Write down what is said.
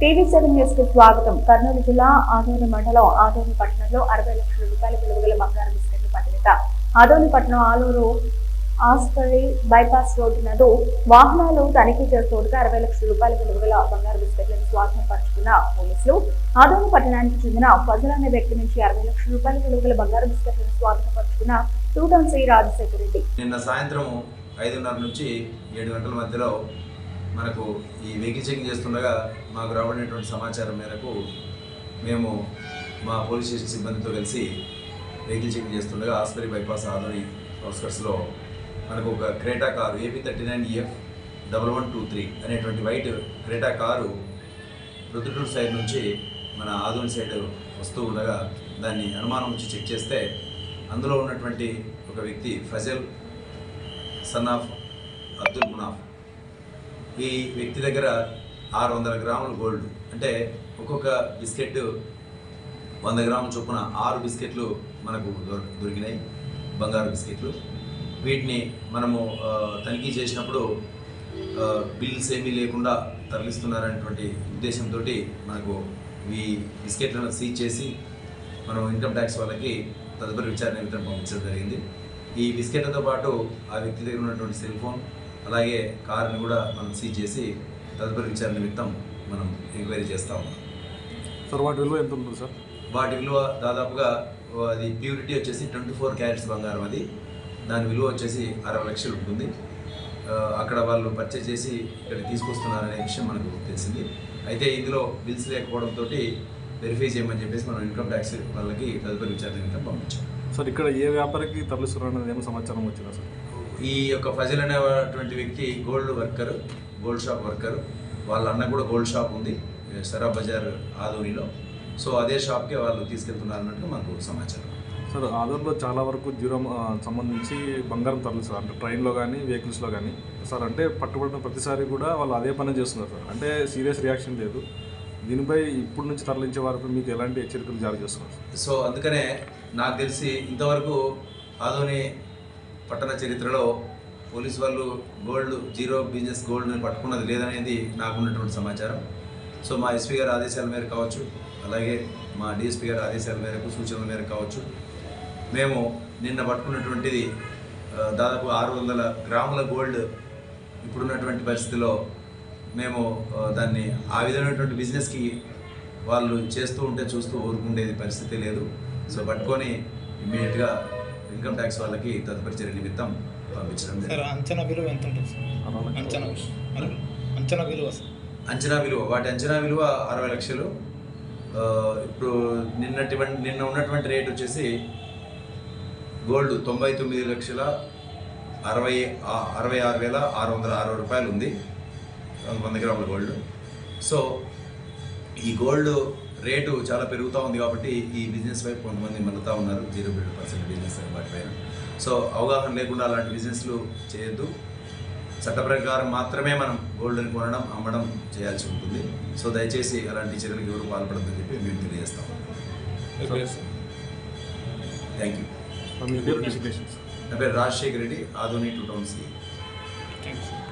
TV seven న్యూస్కు స్వాగతం. కర్నూలు జిల్లా ఆదోని మండలం ఆదోని పట్టణంలో అరవై లక్షల రూపాయల విలువగల బంగారు బిస్కెట్లు పట్టివేత ఆదోని పట్టణం ఆలూరు ఆస్పరి బైపాస్ రోడ్డు నందు వాహనాలు తనిఖీ చేస్తుండగా అరవై లక్షల రూపాయల విలువగల బంగారు బిస్కెట్లను స్వాధీనపరచుకున్న పోలీసులు ఆదోని పట్టణానికి చెందిన ఫజల్ అనే వ్యక్తి నుంచి అరవై లక్షల రూపాయల విలువగల బంగారు బిస్కెట్లను స్వాధీనపరచుకున్న టూ టౌన్ శ్రీ రాజశేఖర రెడ్డి. నిన్న సాయంత్రం ఐదున్నర నుంచి ఏడు గంటల మధ్యలో మనకు ఈ వెహికల్ చెకింగ్ చేస్తుండగా మాకు రాబడినటువంటి సమాచారం మేరకు మేము మా పోలీస్ స్టేషన్ సిబ్బందితో కలిసి వెహికల్ చెకింగ్ చేస్తుండగా ఆస్పరి బైపాస్ ఆదోని అవుట్స్కట్స్లో మనకు ఒక Creta car AP thirty nine EF double one two three అనేటువంటి white Creta car Rudraturu side నుంచి మన ఆదోని సైడ్ వస్తూ ఉండగా దాన్ని అనుమానం వచ్చి చెక్ చేస్తే అందులో ఉన్నటువంటి ఒక వ్యక్తి ఫజల్ సన్ ఆఫ్ అబ్దుల్ మునాఫ్ ఈ వ్యక్తి దగ్గర ఆరు వందల గ్రాముల గోల్డ్. అంటే ఒక్కొక్క బిస్కెట్ వంద గ్రాముల చొప్పున ఆరు బిస్కెట్లు మనకు దొర- దొరికినాయి. బంగారు బిస్కెట్లు. వీటిని మనము తనిఖీ చేసినప్పుడు బిల్స్ ఏమీ లేకుండా తరలిస్తున్నారనేటువంటి ఉద్దేశంతో మనకు ఈ బిస్కెట్లను సీజ్ చేసి మనం ఇన్కమ్ ట్యాక్స్ వాళ్ళకి తదుపరి విచారణ నిమిత్తం పంపించడం జరిగింది. ఈ బిస్కెట్లతో పాటు ఆ వ్యక్తి దగ్గర ఉన్నటువంటి సెల్ ఫోన్ అలాగే కార్ని కూడా మనం సీజ్ చేసి తదుపరి విచారణ నిమిత్తం మనం ఎంక్వైరీ చేస్తా ఉన్నాం. సార్ వాటి విలువ ఎంత ఉంటుంది సార్? వాటి విలువ దాదాపుగా అది ప్యూరిటీ వచ్చేసి ట్వంటీ ఫోర్ క్యారెట్స్ బంగారం అది. దాని విలువ వచ్చేసి అరవై లక్షలు ఉంటుంది. అక్కడ వాళ్ళు పర్చేజ్ చేసి ఇక్కడ తీసుకొస్తున్నారనే విషయం మనకు తెలిసింది. అయితే ఇందులో బిల్స్ లేకపోవడంతో వెరిఫై చేయమని చెప్పేసి మనం ఇన్కమ్ ట్యాక్స్ వాళ్ళకి తదుపరి విచారణ నిమిత్తం పంపించాం. సార్ ఇక్కడ ఏ వ్యాపారికి తరలిస్తున్నారు అనేది ఏమైనా సమాచారం వచ్చిందా సార్? ఈ యొక్క ఫజల్ అనేటువంటి వ్యక్తి gold worker gold shop worker. వాళ్ళ అన్న కూడా గోల్డ్ షాప్ ఉంది సరా బజార్ ఆదోనిలో సో అదే షాప్కే వాళ్ళు తీసుకెళ్తున్నారు అన్నట్టు మనకు సమాచారం. సార్ ఆధార్లో చాలా వరకు జీరో సంబంధించి బంగారం తరలిస్తారు అంటే ట్రైన్లో కానీ వెహికల్స్లో కానీ సార్ అంటే పట్టుబడిన ప్రతిసారి కూడా వాళ్ళు అదే పని చేస్తున్నారు సార్. అంటే సీరియస్ రియాక్షన్ లేదు. దీనిపై ఇప్పటి నుంచి తరలించే వారిపై మీకు ఎలాంటి హెచ్చరికలు జారీ చేస్తున్నారు సార్? సో అందుకనే నాకు తెలిసి ఇంతవరకు ఆదోని పట్టణ చరిత్రలో పోలీస్ వాళ్ళు గోల్డ్ జీరో బిజినెస్ గోల్డ్ పట్టుకున్నది లేదనేది నాకు ఉన్నటువంటి సమాచారం. సో మా ఎస్పీ గారి ఆదేశాల మేరకు కావచ్చు అలాగే మా డిఎస్పీ గారి ఆదేశాల మేరకు సూచనల మేరకు కావచ్చు మేము నిన్న పట్టుకున్నటువంటిది దాదాపు ఆరు వందల గ్రాముల గోల్డ్ ఇప్పుడున్నటువంటి పరిస్థితిలో మేము దాన్ని ఆ విధమైనటువంటి బిజినెస్కి వాళ్ళు చేస్తూ ఉంటే చూస్తూ ఊరుకుండేది పరిస్థితి లేదు. సో పట్టుకొని ఇమ్మీడియట్గా ఇన్కమ్ ట్యాక్స్ వాళ్ళకి తదుపరి చర్య నిమిత్తం పంపించడం అంచనా విలువ ఎంత ఉంటుంది. అంచనా. అంచనా విలువ అంచనా విలువ వాటి అంచనా విలువ అరవై లక్షలు. ఇప్పుడు నిన్నటి నిన్న ఉన్నటువంటి రేట్ వచ్చేసి గోల్డ్ తొంభై తొమ్మిది లక్షల అరవై అరవై ఆరు వేల ఆరు వందల అరవై రూపాయలు ఉంది. వంద గ్రాముల గోల్డ్. సో ఈ గోల్డ్ రేటు చాలా పెరుగుతూ ఉంది కాబట్టి ఈ బిజినెస్ వైపు కొంతమంది మళ్ళుతూ ఉన్నారు. జీరో బిల్డ్ పర్సెంట్ బిజినెస్ వాటిపైన సో అవగాహన లేకుండా అలాంటి బిజినెస్లు చేయొద్దు. చట్ట ప్రకారం మాత్రమే మనం గోల్డ్ని కొనడం అమ్మడం చేయాల్సి ఉంటుంది. సో దయచేసి అలాంటి చర్యలకు ఎవరు పాల్పడదని చెప్పి మేము తెలియజేస్తాం. థ్యాంక్ యూ నా పేరు Rajasekhar Reddy Adoni two town C. Thank you sir